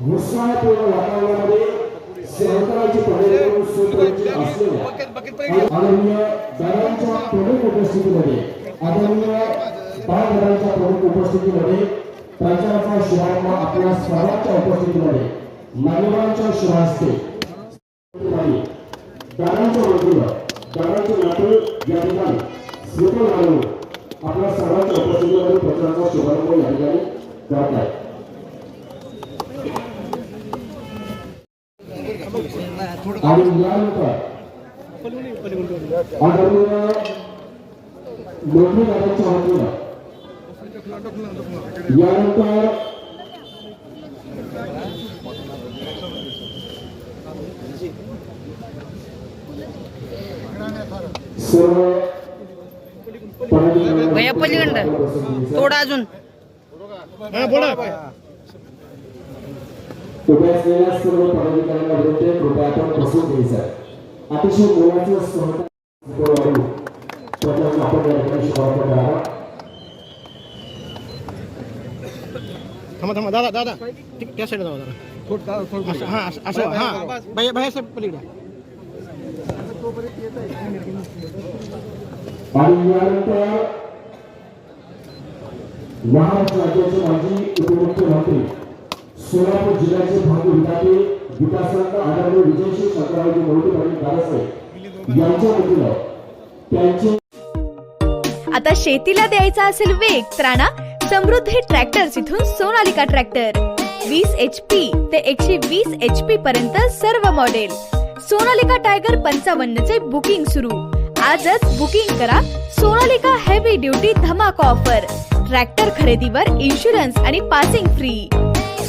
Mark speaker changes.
Speaker 1: उत्साहपूर्ण वातावरणामध्ये सहकाराची करून सूत्रांची असलेल्या आदरणीय दादांच्या प्रमुख उपस्थितीमध्ये आदरणीय बाळदादांच्या प्रमुख उपस्थितीमध्ये प्रचाराचा शुभारंभ आपल्या सर्वांच्या उपस्थितीमध्ये मान्यवरांच्या शुभास्ते दादांच्या वतीनं दादांचे नाते या ठिकाणी घालून आपल्या सर्वांच्या उपस्थितीमध्ये प्रचाराचा शुभारंभ या ठिकाणी करत आहे आणि यानंतर आदरणीय मोठी वतीनं यानंतर सर्व
Speaker 2: भैया पलीकडं थोडं अजून
Speaker 1: उभ्या असलेल्या सर्व पदाधिकाऱ्यांना विनंती कृपया आपण बसून घ्यायचं अतिशय मोलाचं सहकार्य आपण या ठिकाणी शुभारंभ करावा
Speaker 3: थांबा थांबा दादा दादा. ठीक त्या साईडला जावा जरा. हां असं असं हां. बाहेर बाहेर साहेब पलीकडे.
Speaker 1: आणि यानंतर महाराष्ट्र राज्याचे माजी उपमुख्यमंत्री सोलापूर जिल्ह्याचे भावी विधाते विकासांत आदरणीय विजयश्री शंकररावजी मोहिते पाटील दादासाहेब यांच्या वतीनं त्यांचे
Speaker 4: आता शेतीला द्यायचा असेल वेग तर आणा समृद्धी ट्रॅक्टर्स इथून सोनालिका ट्रॅक्टर. वीस एच पी ते एकशे वीस एच पी पर्यंत सर्व मॉडेल सोनालिका टायगर पंचावन्न चे बुकिंग सुरू. आजच बुकिंग करा सोनालिका हेवी ड्युटी धमाका ऑफर ट्रॅक्टर खरेदीवर इन्शुरन्स आणि पासिंग फ्री